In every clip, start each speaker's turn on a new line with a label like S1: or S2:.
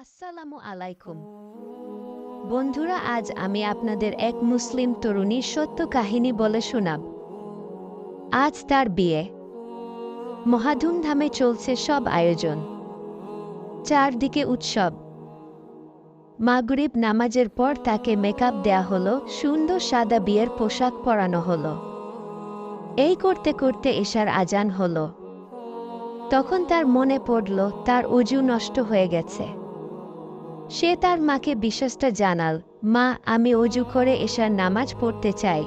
S1: আসসালামু আলাইকুম। বন্ধুরা, আজ আমি আপনাদের এক মুসলিম তরুণীর সত্য কাহিনী বলে শোনাব। আজ তার বিয়ে। মহাধুমধামে চলছে সব আয়োজন। চারদিকে উৎসব। মাগরিব নামাজের পর তাকে মেকআপ দেয়া হলো, সুন্দর সাদা বিয়ের পোশাক পরানো হলো। এই করতে করতে এশার আজান হলো। তখন তার মনে পড়ল, তার অজু নষ্ট হয়ে গেছে। সে তার মাকে বিশ্বাসটা জানাল, মা, আমি অজু করে এশার নামাজ পড়তে চাই।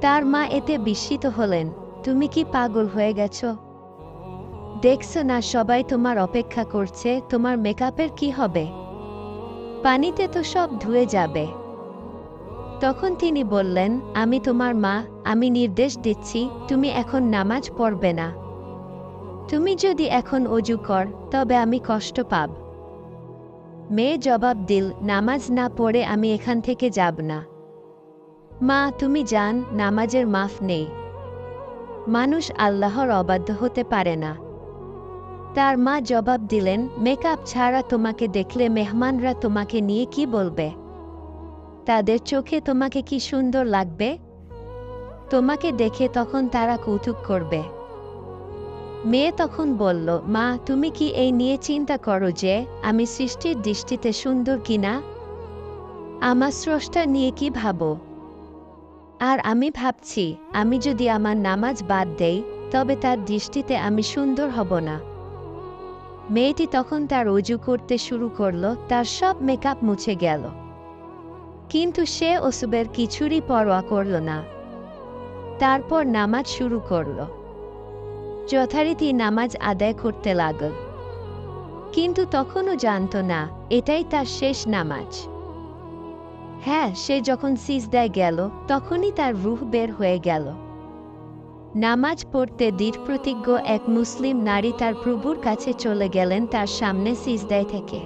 S1: তার মা এতে বিস্মিত হলেন, তুমি কি পাগল হয়ে গেছ? দেখছ না, সবাই তোমার অপেক্ষা করছে, তোমার মেকআপের কি হবে? পানিতে তো সব ধুয়ে যাবে। তখন তিনি বললেন, আমি তোমার মা, আমি নির্দেশ দিচ্ছি, তুমি এখন নামাজ পড়বে না। তুমি যদি এখন অজু কর, তবে আমি কষ্ট পাব। মেয়ে জবাব দিল, নামাজ না পড়ে আমি এখান থেকে যাব না। মা, তুমি জান নামাজের মাফ নেই। মানুষ আল্লাহর অবাধ্য হতে পারে না। তার মা জবাব দিলেন, মেকআপ ছাড়া তোমাকে দেখলে মেহমানরা তোমাকে নিয়ে কি বলবে? তাদের চোখে তোমাকে কি সুন্দর লাগবে? তোমাকে দেখে তখন তারা কৌতুক করবে। মেয়ে তখন বলল, মা, তুমি কি এই নিয়ে চিন্তা করো যে, আমি সৃষ্টির দৃষ্টিতে সুন্দর কিনা আমার স্রষ্টা নিয়ে কি ভাবো? আর আমি ভাবছি, আমি যদি আমার নামাজ বাদ দেই, তবে তার দৃষ্টিতে আমি সুন্দর হব না। মেয়েটি তখন তার অজু করতে শুরু করল, তার সব মেকআপ মুছে গেল। কিন্তু সে ওসবের কিছুরই পরোয়া করল না। তারপর নামাজ শুরু করল। যথারীতি নামাজ আদায় করতে লাগল কিন্তু তখনও জানত না, এটাই তার শেষ নামাজ। হ্যাঁ সে যখন সিজদায় গেল, তখনই তার রুহ বের হয়ে গেল। নামাজ পড়তে দৃঢ় প্রতিজ্ঞ এক মুসলিম নারী তার প্রভুর কাছে চলে গেলেন তার সামনে সিজদায় থেকে।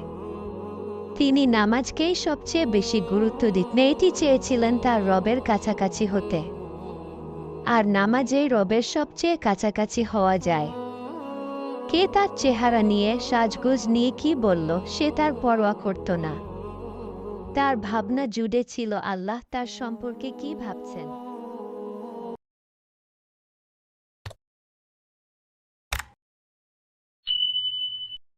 S1: তিনি নামাজকেই সবচেয়ে বেশি গুরুত্ব দিত। মেয়েটি চেয়েছিলেন তার রবের কাছাকাছি হতে। আর নামাজেই রবের সবচেয়ে কাছাকাছি হওয়া যায়। কে তার চেহারা নিয়ে সাজগোজ নিয়ে কি বলল, সে তার পরোয়া করত না। তার ভাবনা জুড়ে ছিল আল্লাহ তার সম্পর্কে কি ভাবছেন?